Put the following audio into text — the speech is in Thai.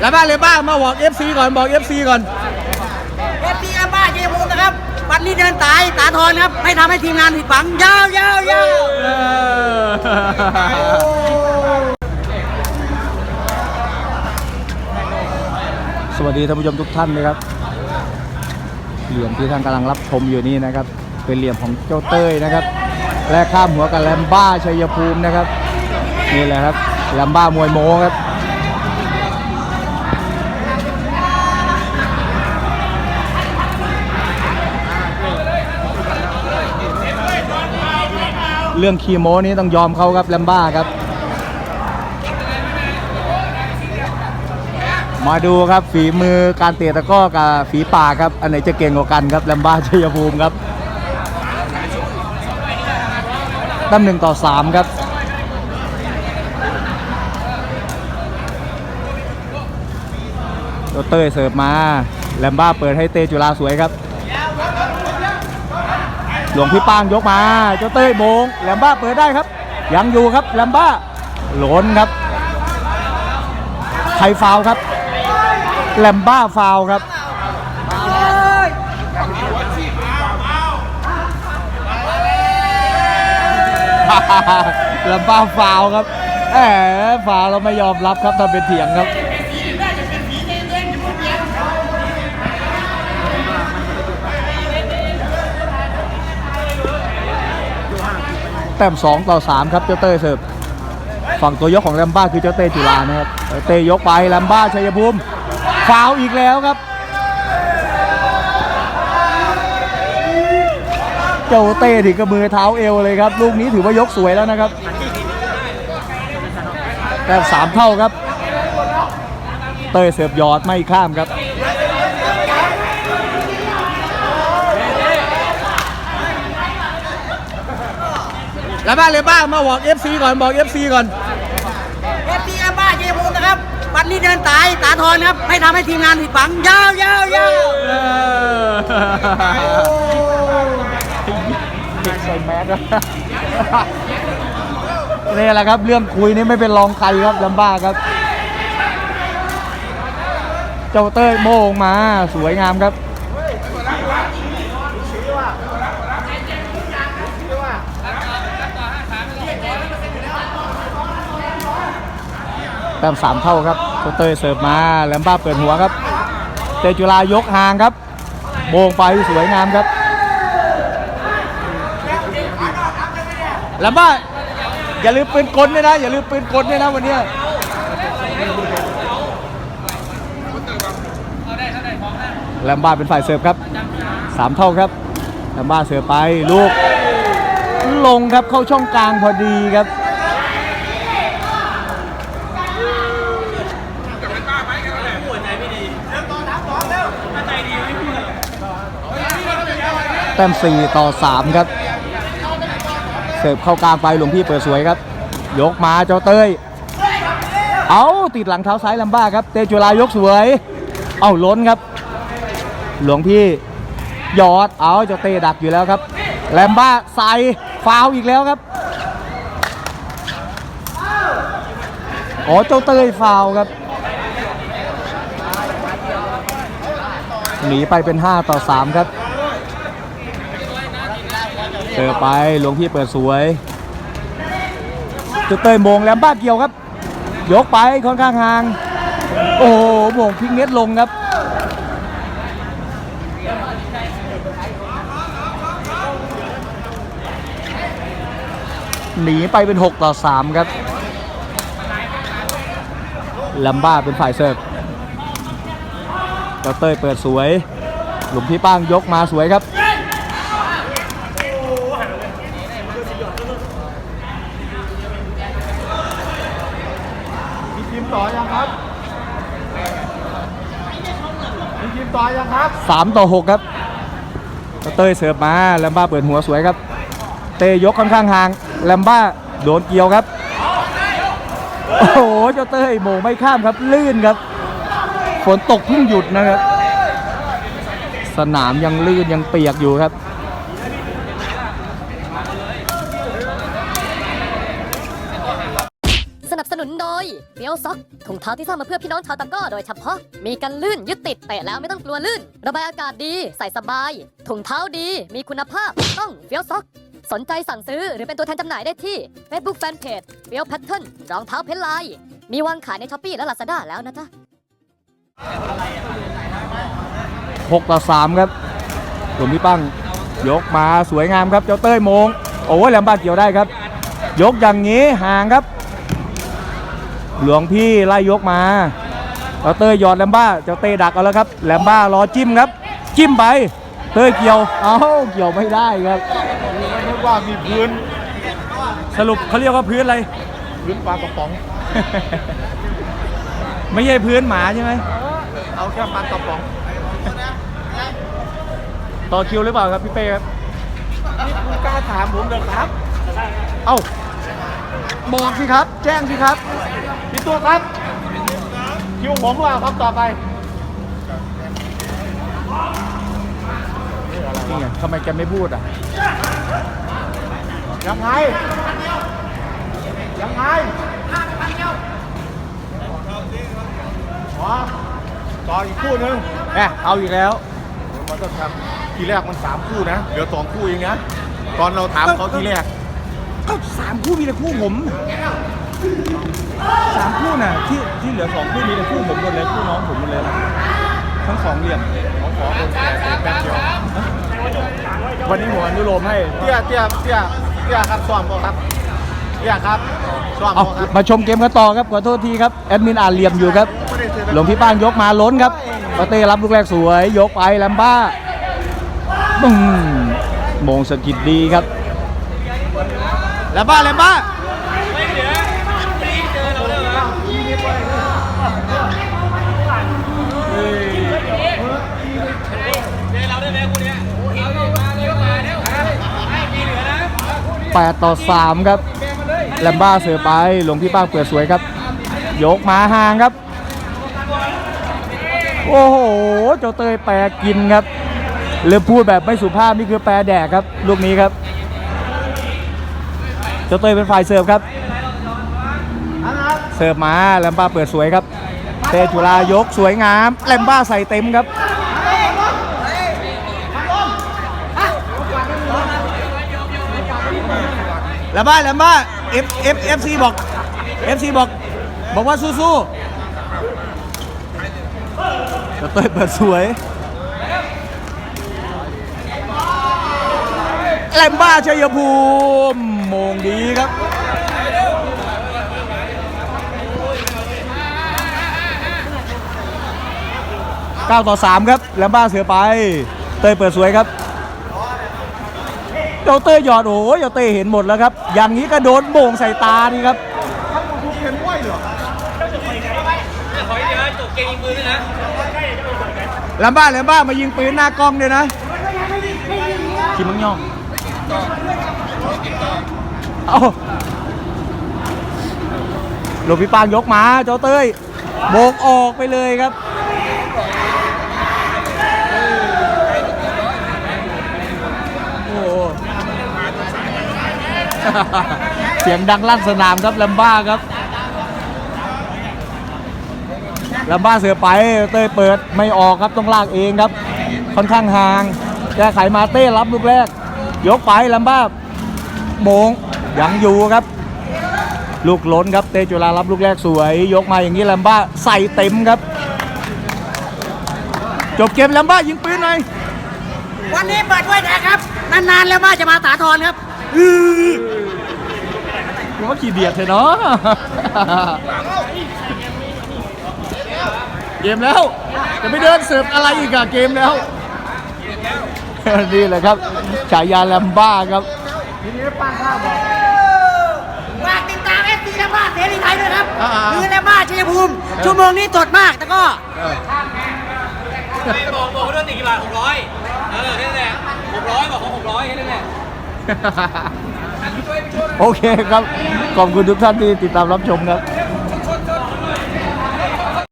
แล้วบ้านเลยบ้างมาบอก FC ก่อนบอก FC ก่อน เอฟซีอาบ้าเจภูมินะครับวันนี้เดินตายตาทอนครับไม่ทำให้ทีมงานผิดหวังยาวยาวยาวเออสวัสดีท่านผู้ชมทุกท่านนะครับ เหลี่ยมที่ท่านกำลังรับชมอยู่นี้นะครับ เป็นเหลี่ยมของเจ้าเต้ยนะครับ และข้ามหัวกับแลมบ้าชัยภูมินะครับ นี่แหละครับแลมบ้ามวยโมครับ เรื่องคีโมนี้ต้องยอมเขาครับแลมบ้าครับ มาดูครับฝีมือการเตะตะก้อกับฝีปาครับอันไหนจะเก่งกว่ากันครับแลมบ้าชัยภูมิครับตั้มหนึ่งต่อสามครับโดเต้ยเสิร์ฟมาแลมบ้าเปิดให้เตจุฬาสวยครับ หลวงพี่ป้างยกมาเจ้าเต้ยโบงแลมบ้าเปิดได้ครับ ยังอยู่ครับแลมบ้าหลนครับใครฟาวครับแลมบ้าฟาวครับแลมบ้าฟาวครับแหมฟาวเราไม่ยอมรับครับทำเป็นเถียงครับ แต้ม2ต่อ3ครับเจ้าเต้เสิร์ฟฝั่งตัวยกของแลมบ้าคือเจ้าเต้จุฬานะครับเต้ยกไปแลมบ้าชัยภูมิฟาวอีกแล้วครับ เจ้าเต้ถึงกับมือเท้าเอวเลยครับ ลูกนี้ถือว่ายกสวยแล้วนะครับแต้มสามเท่าครับ เต้ยเสิร์ฟยอดไม่ข้ามครับ แล้วบ้านเลยบ้างมาบอก FC ก่อนบอก FC ก่อน เอฟซีอาบ้าเจภูมินะครับ วันนี้เดินตายตาทอนครับ ไม่ทำให้ทีมงานผิดหวัง ยาวยาวยาวเด็กใส่แมสนี่แหละครับ เรื่องคุยนี่ไม่เป็นรองใครครับลำบ้าครับ เจ้าเต้ยโมงมาสวยงามครับ แต้มสามเท่าครับเตยเสิร์ฟมาแลมบ้าเปิดหัวครับ เตจุฬายกห่างครับโบงไปสวยงามครับแลมบ้าอย่าลืมปืนกลด้วยนะ อย่าลืมปืนกลด้วยนะวันนี้แลมบ้าเป็นฝ่ายเสิร์ฟครับสามเท่าครับแลมบ้าเสิร์ฟไปลูกลงครับเข้าช่องกลางพอดีครับ ต้ม 4 ต่อ 3 ครับ เสิร์ฟเข้ากลางไปหลวงพี่เปิดสวยครับ ยกมาเจ้าเต้ย เอาติดหลังเท้าซ้ายลำบ้าครับ เตจุฬายกสวย เอาล้นครับ หลวงพี่ยอด เอาเจ้าเต้ดักอยู่แล้วครับแลมบ้าใส่ฟาวอีกแล้วครับอ๋อเจ้าเต้ยฟาวครับหนีไปเป็น 5 ต่อ 3 ครับ เจอไปหลวงพี่เปิดสวยจุดเตยโมงแหลมบ้าเกี่ยวครับ ยกไปค่อนข้างห่าง โอ้โหโมงพิกเน็ตลงครับหนีไปเป็น 6 ต่อ 3 ครับแลมบ้าเป็นฝ่ายเสิร์ฟเจ้าเต้ยเปิดสวย หลุมพี่ป้างยกมาสวยครับ มีทีม ต่อยังครับมีทีมต่อยังครับสามต่อหกครับเต้ยเสิร์ฟมาแลมบ้าเปิดหัวสวยครับ เตยกค่อนข้างห่างแลมบ้าโดนเกี่ยวครับ โอ้โหเจ้าเต้ยโมไม่ข้ามครับ ลื่นครับ ฝนตกเพิ่งหยุดนะครับ สนามยังลื่นยังเปียกอยู่ครับ สนับสนุน นุนโดย เฟียวซ็อกถุงเท้าที่สร้างมาเพื่อพี่น้องชาวตะก้อโดยเฉพาะ มีกันลื่นยึดติดเตะแล้วไม่ต้องกลัวลื่น ระบายอากาศดีใส่สบาย ถุงเท้าดีมีคุณภาพต้องเฟียวซ็อก สนใจสั่งซื้อหรือเป็นตัวแทนจำหน่ายได้ที่ Facebook Fanpage เฟียวแพทเทิร์นรองเท้าเพชรลายมีวางขายในช้อปปี้และลาซาด้าแล้วนะจ๊ะ6ต่อ3ครับหลวงพี่ปั้งยกมาสวยงามครับเจ้าเต้ยมง โอ้ยแหลมบ้าเกี่ยวได้ครับ ยกอย่างนี้ห่างครับ หลวงพี่ไล่ยกมาเจ้าเต้ยหยอดแหลมบ้าเจ้าเต้ดักเอาแล้วครับแหลมบ้ารอจิ้มครับ จิ้มไป เต้ยเกี่ยวเอ้าเกี่ยวไม่ได้ครับไม่นึกว่ามีพื้น สรุปเขาเรียกว่าพื้นอะไร พื้นปลากระป๋อง ไม่ใช่พื้นหมาใช่ไหมเอาแค่ปลากระป๋อง ต่อคิวหรือเปล่าครับพี่เป้ครับนี่คุณกล้าถามผมเลยครับ เอ้า บอกสิครับ แจ้งสิครับ พี่ตัวครับ คิวผมว่าครับต่อไปนี่ไงทำไมแกไม่พูดอะ ยังไง ยังไงอ๋อต่ออีกคู่หนึงแหมเอาอีกแล้วมันต้องทำทีแรกมันสามคู่นะ เหลือสองคู่เองนะ ตอนเราถามเขาทีแรก ก็สามคู่มีแต่คู่ผมสามคู่น่ะที่ที่เหลือสองคู่มีแต่คู่ผมหมดเลยคู่น้องผมหมดเลยนะทั้งสองเหลี่ยมของขอคนแต่แป๊บเดียววันนี้ผมอนุโลมให้เตี้ยเตี้ยเตี้ยเตี้ยครับซ้อมบ่ครับเตี้ยครับซ้อมเอาบ่ครับมาชมเกมกันต่อครับขอโทษทีครับแอดมินอ่านเหลี่ยมอยู่ครับหลวงพี่ป้านยกมาล้นครับปาเต้รับลูกแรกสวย ยกไปแลมบ้าบึ้งโมงสะกิดดีครับ แลมบ้าแลมบ้า8ต่อ3ครับแลมบ้าเสือไปหลวงพี่ป้าเปิดสวยครับ ยกมาห่างครับ โอ้โห เจ้าเตยแปรกินครับหรือพูดแบบไม่สุภาพนี่คือแปรแดกครับ ลูกนี้ครับเจ้าเตยเป็นฝ่ายเสิร์ฟครับเสิร์ฟมาแลมบ้าเปิดสวยครับเตจุฬายกสวยงามแลมบ้าใส่เต็มครับแลมบ้าแลมบ้า F F F C บอก F C บอกบอกว่าสู้ๆจะเต้ยเปิดสวยแลมบ้าชัยภูมิ โมงดีครับ 9 ต่อ 3 ครับแลมบ้าเสือไป เตยเปิดสวยครับเจ้าเต้ยหยอดโอ้ยเจ้าเต้ยเห็นหมดแล้วครับ อย่างนี้ก็โดนโบ่งใส่ตานี่ครับแลมบ้าแลมบ้ามายิงปืนหน้ากล้องด้วยนะชิมังย่อง เอาหลวงพี่ปางยกมาเจ้าเต้ยโบกออกไปเลยครับโอ้เสียงดังลั่นสนามครับแลมบ้าครับแลมบ้าเสือไปเต้ยเปิดไม่ออกครับต้องลากเองครับ ค่อนข้างห่างแก้ไขมาเต้รับลูกแรก ยกไปแลมบ้าโมง ยังอยู่ครับ ลูกล้นครับเตจุฬารับลูกแรกสวย ยกมาอย่างนี้แลมบ้าใส่เต็มครับ จบเกมแลมบ้ายิงปืนหน่อยวันนี้เปิดด้วยนะครับ นานๆแล้วบ้าจะมาสาทรครับผมว่าขี่เบียดเลยเนาะเกมแล้วจะไม่เดินเสิร์ฟอะไรอีกอะเกมแล้วนี่แหละครับฉายาแลมบ้าครับฝากติดตามเอฟซีและบ้าเสรีไทยด้วยครับอ่าๆคือและบ้าชัยภูมิชั่วโมงนี้สดมากแต่ก็บอกบอกเขาด้วยติกี่บาทหกร้อยเออแค่นั้นแหละหกร้อยบอกเขาหกร้อยแค่นั้นแหละโอเคครับ ขอบคุณทุกท่านที่ติดตามรับชมครับ